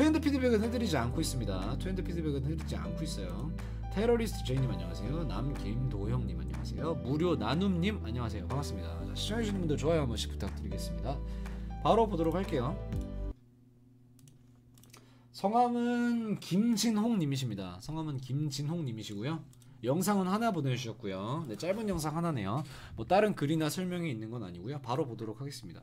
트렌드 피드백은 해드리지 않고 있습니다. 트렌드 피드백은 해드리지 않고 있어요. 테러리스트 제이님 안녕하세요. 남김도형님 안녕하세요. 무료 나눔님 안녕하세요. 반갑습니다. 자, 시청해주시는 분들 좋아요 한 번씩 부탁드리겠습니다. 바로 보도록 할게요. 성함은 김진홍님이십니다. 성함은 김진홍님이시고요. 영상은 하나 보내주셨고요. 네, 짧은 영상 하나네요. 뭐 다른 글이나 설명이 있는 건 아니고요. 바로 보도록 하겠습니다.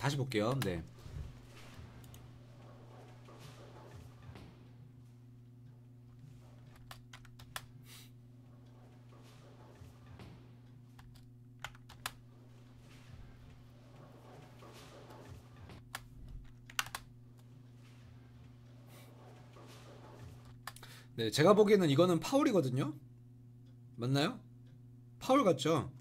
다시 볼게요. 네. 네, 제가 보기에는 이거는 파울이거든요. 맞나요? 파울 같죠?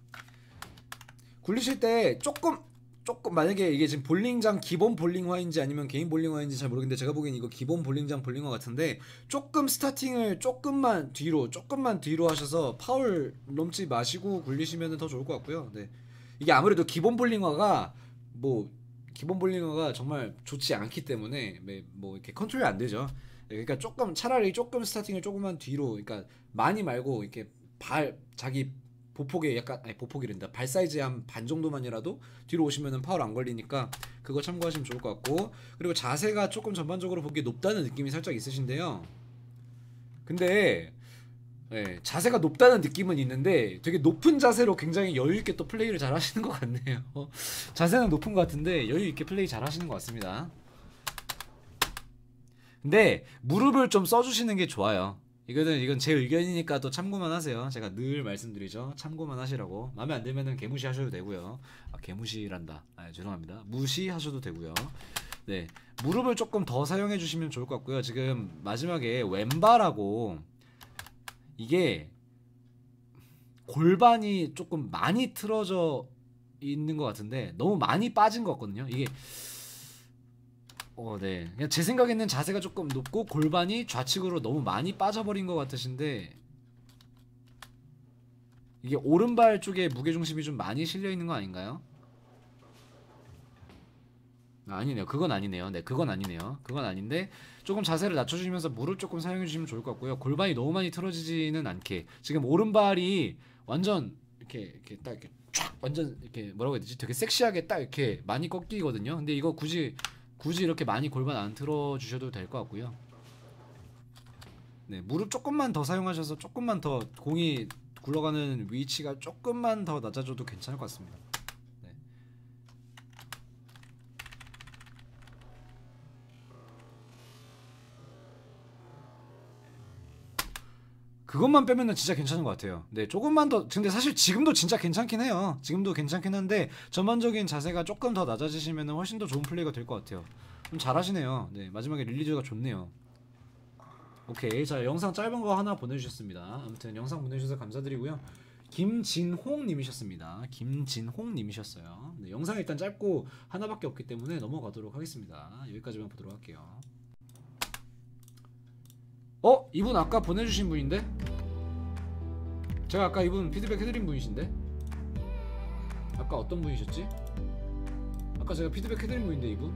굴리실 때 조금 조금 만약에 이게 지금 볼링장 기본 볼링화인지 아니면 개인 볼링화인지 잘 모르겠는데 제가 보기엔 이거 기본 볼링장 볼링화 같은데 조금 스타팅을 조금만 뒤로 조금만 뒤로 하셔서 파울 넘지 마시고 굴리시면 더 좋을 것 같고요. 네. 이게 아무래도 기본 볼링화가 뭐 기본 볼링화가 정말 좋지 않기 때문에 네, 뭐 이렇게 컨트롤이 안 되죠. 네, 그러니까 조금 차라리 조금 스타팅을 조금만 뒤로 그러니까 많이 말고 이렇게 발 자기 보폭에 약간 아니 보폭이란다 발 사이즈 한 반 정도만이라도 뒤로 오시면은 파울 안 걸리니까 그거 참고하시면 좋을 것 같고 그리고 자세가 조금 전반적으로 보기에 높다는 느낌이 살짝 있으신데요. 근데 네, 자세가 높다는 느낌은 있는데 되게 높은 자세로 굉장히 여유 있게 또 플레이를 잘 하시는 것 같네요. 자세는 높은 것 같은데 여유 있게 플레이 잘 하시는 것 같습니다. 근데 무릎을 좀 써주시는 게 좋아요. 이거는 이건 제 의견이니까 또 참고만 하세요. 제가 늘 말씀드리죠. 참고만 하시라고. 마음에 안 들면은 개무시 하셔도 되고요. 아, 개무시란다. 아, 죄송합니다. 무시하셔도 되고요. 네, 무릎을 조금 더 사용해 주시면 좋을 것 같고요. 지금 마지막에 왼발하고 이게 골반이 조금 많이 틀어져 있는 것 같은데 너무 많이 빠진 것 같거든요. 이게 어, 네. 그냥 제 생각에는 자세가 조금 높고 골반이 좌측으로 너무 많이 빠져버린 것 같으신데 이게 오른발 쪽에 무게 중심이 좀 많이 실려 있는 거 아닌가요? 아, 아니네요. 그건 아니네요. 네, 그건 아니네요. 그건 아닌데 조금 자세를 낮춰주시면서 무릎 조금 사용해 주시면 좋을 것 같고요. 골반이 너무 많이 틀어지지는 않게 지금 오른발이 완전 이렇게 이렇게 딱 이렇게 쫙 완전 이렇게 뭐라고 해야 되지? 되게 섹시하게 딱 이렇게 많이 꺾이거든요. 근데 이거 굳이 굳이 이렇게 많이 골반 안 틀어 주셔도 될 것 같고요. 네, 무릎 조금만 더 사용하셔서 조금만 더 공이 굴러가는 위치가 조금만 더 낮아져도 괜찮을 것 같습니다. 그것만 빼면은 진짜 괜찮은 것 같아요. 네, 조금만 더. 근데 사실 지금도 진짜 괜찮긴 해요. 지금도 괜찮긴 한데 전반적인 자세가 조금 더 낮아지시면은 훨씬 더 좋은 플레이가 될 것 같아요. 좀 잘하시네요. 네, 마지막에 릴리즈가 좋네요. 오케이, 자 영상 짧은 거 하나 보내주셨습니다. 아무튼 영상 보내주셔서 감사드리고요. 김진홍님이셨습니다. 김진홍님이셨어요. 네, 영상 일단 짧고 하나밖에 없기 때문에 넘어가도록 하겠습니다. 여기까지만 보도록 할게요. 어? 이분 아까 보내주신 분인데? 제가 아까 이분 피드백 해드린 분이신데? 아까 어떤 분이셨지? 아까 제가 피드백 해드린 분인데 이분?